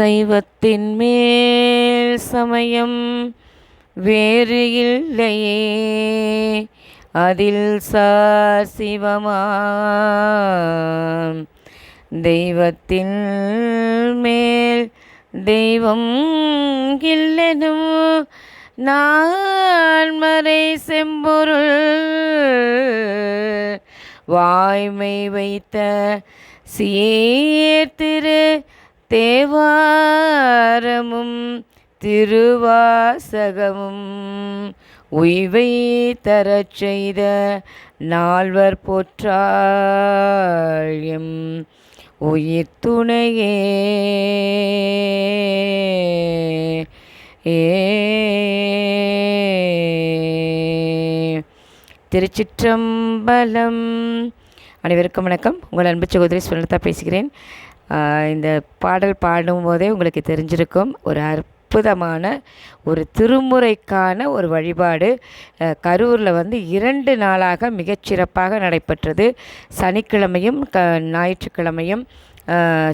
சைவத்தின் மேல் சமயம் வேறு இல்லையே. அதில் சார் சிவமா தெய்வத்தின் மேல் தெய்வம் இல்லனும் நான் மறை செம்பொருள் வாய்மை வைத்த சீர்திரு தேவாரமும் திருவாசகமும் உய்வை தரச் செய்த நால்வர் போற்றாயம் உயிர் துணையே ஏ. திருச்சிற்றம்பலம். அனைவருக்கும் வணக்கம். உங்கள் அன்பு சகோதரி சுனலதா பேசுகிறேன். இந்த பாடல் பாடும்போதே உங்களுக்கு தெரிஞ்சிருக்கும். ஒரு அற்புதமான ஒரு திருமுறைக்கான ஒரு வழிபாடு. கரூரில் வந்து இரண்டு நாளாக மிகச்சிறப்பாக நடைபெற்றது. சனிக்கிழமையும் க ஞாயிற்றுக்கிழமையும்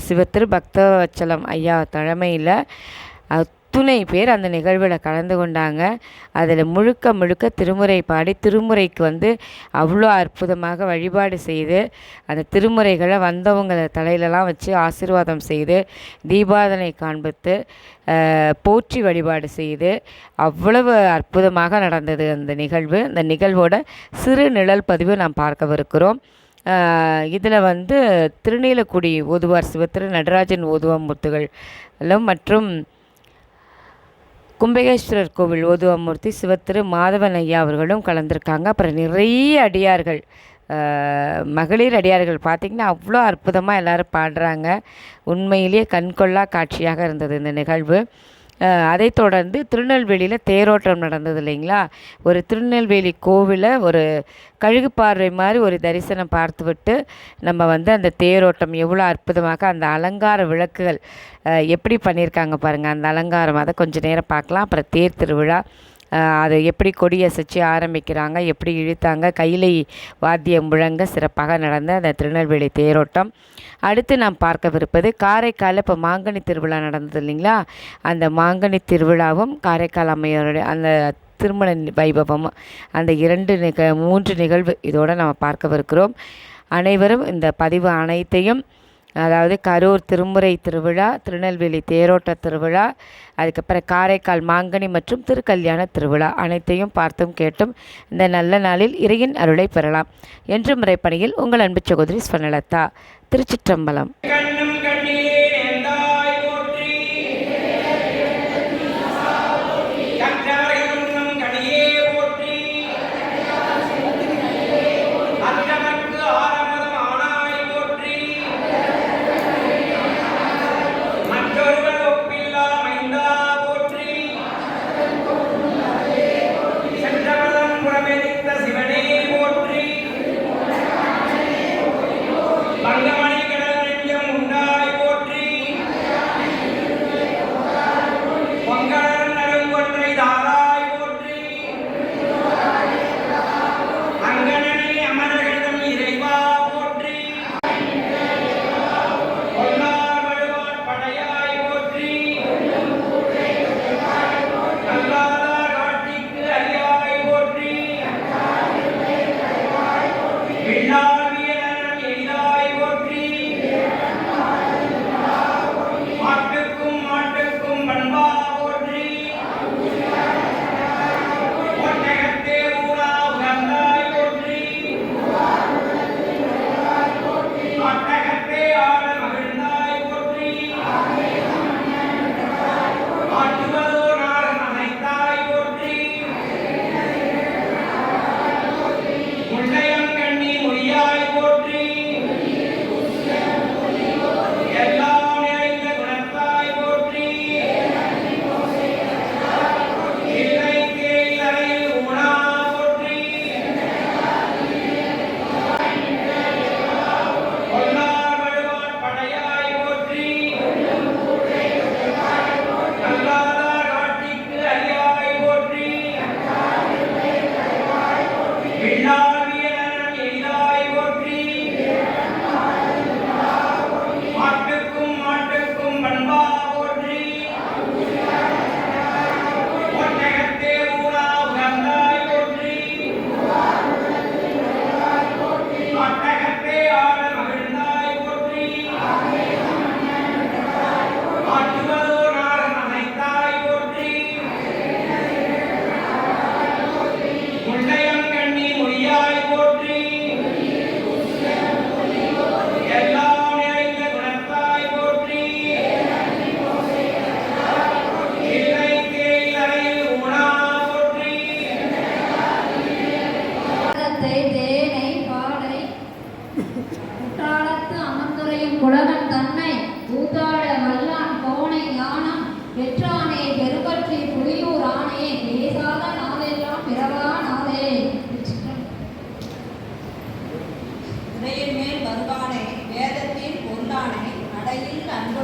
சிவத்திரு பக்தவச்சலம் ஐயா தலைமையில். அத்துணை பேர் அந்த நிகழ்வில் கலந்து கொண்டாங்க. அதில் முழுக்க முழுக்க திருமுறை பாடி திருமுறைக்கு வந்து அவ்வளோ அற்புதமாக வழிபாடு செய்து அந்த திருமுறைகளை வந்தவங்களை தலையிலலாம் வச்சு ஆசீர்வாதம் செய்து தீபாதனை காண்பித்து போற்றி வழிபாடு செய்து அவ்வளவு அற்புதமாக நடந்தது அந்த நிகழ்வு. அந்த நிகழ்வோட சிறு நிழல் பதிவு நாம் பார்க்கவிருக்கிறோம். இதில் வந்து திருநீலக்குடி ஓதுவார் சிவத்திரு நடராஜன் ஓதுவார் மூர்த்திகளும் மற்றும் கும்பகேஸ்வரர் கோவில் ஓதுவாமூர்த்தி சிவத்திரு மாதவன் ஐயா அவர்களும் கலந்துருக்காங்க. அப்புறம் நிறைய அடியார்கள் மகளிர் அடியார்கள் பார்த்திங்கன்னா அவ்வளோ அற்புதமாக எல்லாரும் பாடுறாங்க. உண்மையிலேயே கண்கொள்ளா காட்சியாக இருந்தது இந்த நிகழ்வு. அதைத் தொடர்ந்து திருநெல்வேலியில் தேரோட்டம் நடந்தது இல்லைங்களா? ஒரு திருநெல்வேலி கோவிலை ஒரு கழுகு பார்வை மாதிரி ஒரு தரிசனம் பார்த்துவிட்டு நம்ம வந்து அந்த தேரோட்டம் எவ்வளோ அற்புதமாக அந்த அலங்கார விளக்குகள் எப்படி பண்ணியிருக்காங்க பாருங்கள் அந்த அலங்காரம் அதை கொஞ்சம் நேரம் பார்க்கலாம். அப்புறம் தேர் திருவிழா அதை எப்படி கொடியசைச்சு ஆரம்பிக்கிறாங்க எப்படி இழுத்தாங்க கையிலை வாத்தியம் முழங்க சிறப்பாக நடந்த அந்த திருநெல்வேலி தேரோட்டம். அடுத்து நாம் பார்க்கவிருப்பது காரைக்கால் இப்போ மாங்கனி திருவிழா நடந்தது இல்லைங்களா? அந்த மாங்கனி திருவிழாவும் காரைக்கால் அம்மையாருடைய அந்த திருமண வைபவம் அந்த இரண்டு நிக மூன்று நிகழ்வு இதோடு நம்ம பார்க்கவிருக்கிறோம். அனைவரும் இந்த பதிவு அனைத்தையும் அதாவது கரூர் திருமுறை திருவிழா திருநெல்வேலி தேரோட்ட திருவிழா அதுக்கப்புறம் காரைக்கால் மாங்கனி மற்றும் திருக்கல்யாண திருவிழா அனைத்தையும் பார்த்தும் கேட்டும் இந்த நல்ல நாளில் இறையின் அருளை பெறலாம். என்று முறைப்பணியில் உங்கள் அன்பு சகோதரி ஸ்வர்ணலதா திருச்சிற்றம்பலம்.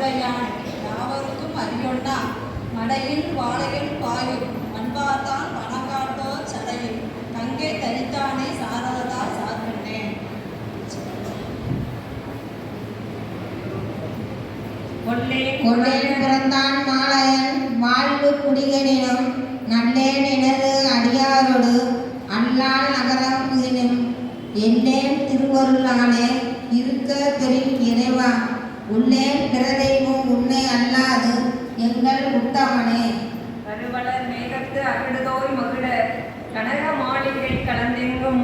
மடையான். யாவருக்கும் அறியொண்டா மடையில் வாழையில் பாயும். மண்பாத்தால் மணங்காட்டோ சடையில் தங்கை தனித்தானே சாரதா சார்கண்டே கொள்ளையில் பிறந்தான் மாலையன். வாழ்வு குடிகனினும் நல்லேன் எனது அடியாரோடு அல்லால் நகரம் எண்ணே திருவருளானே இருக்க பெரிய இறைவா. உள்ளேன் பிறதெய்வம் உன்னை அல்லாது எங்கள் உத்தமனே. கருவளர் மேகத்து அகடுதோய் மகிழ கனக மாளிகை கலந்தெங்கும்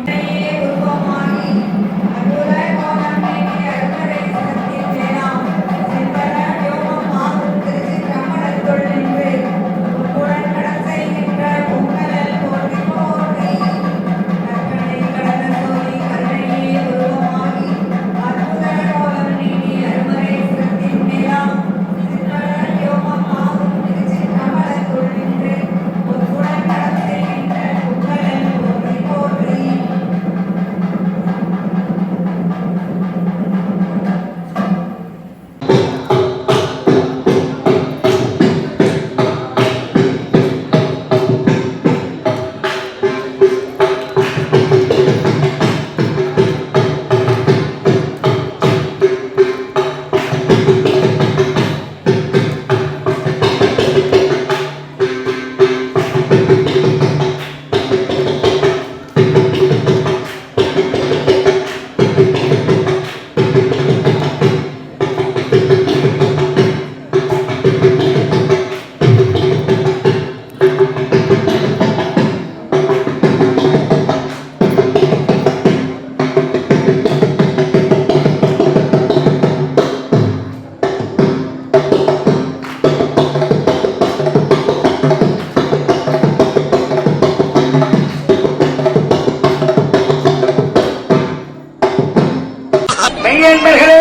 மெய்யன்பர்களே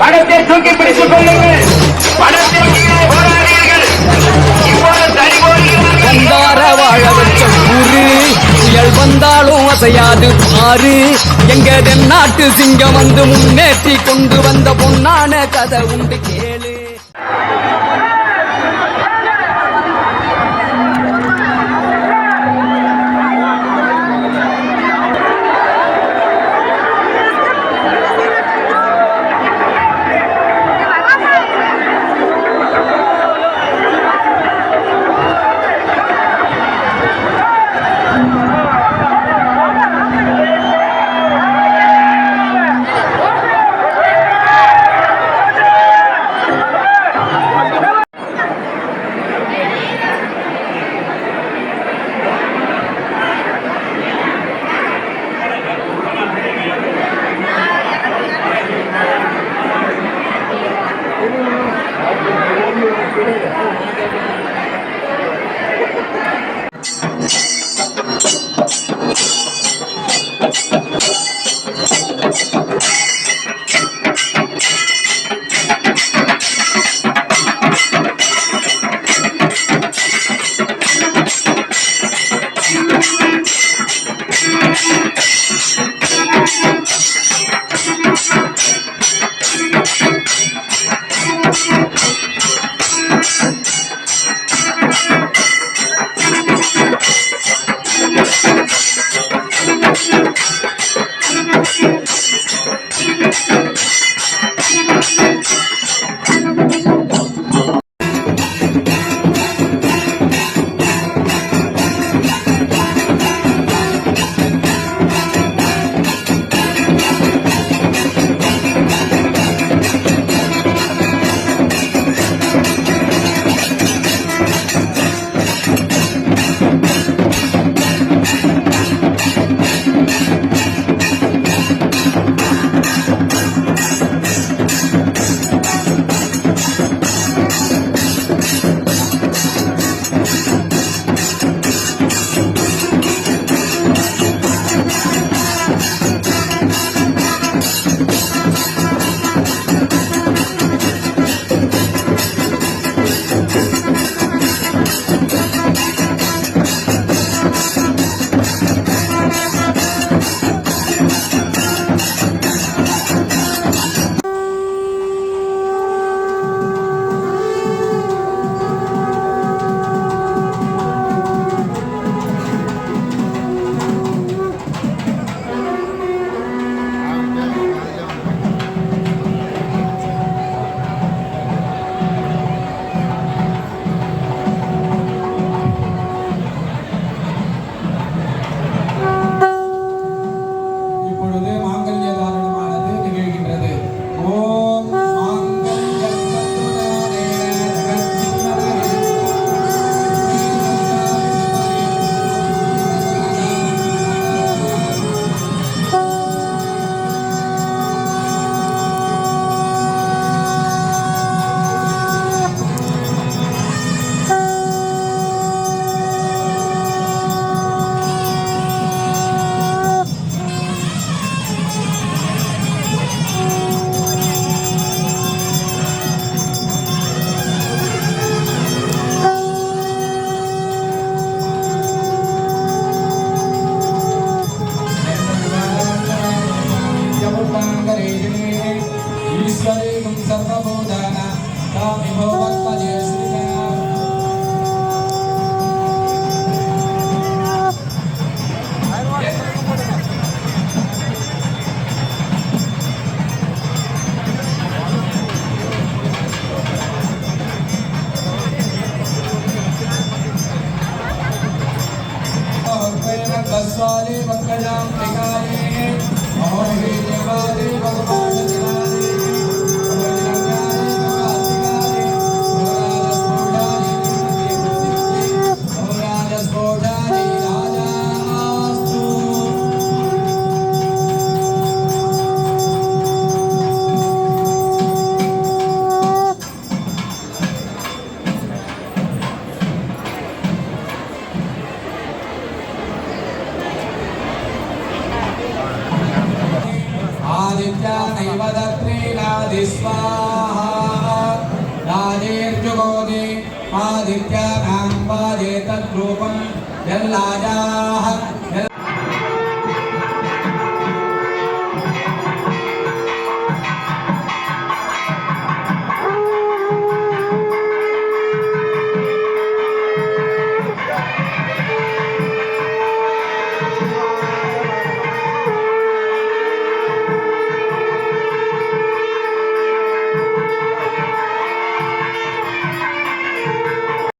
படத்தை தூக்கி பிடித்துக் கொள்ளுங்கள். படத்தில் போராடுவீர்கள் இப்போது தனி போடுகிறார்கள் வாழ வச்ச ஊரு. புயல் வந்தாலும் அசையாது. பாரு எங்க நாட்டு சிங்கம் வந்து முன்னேற்றி கொண்டு வந்த பொன்னான கதை உண்டு கே.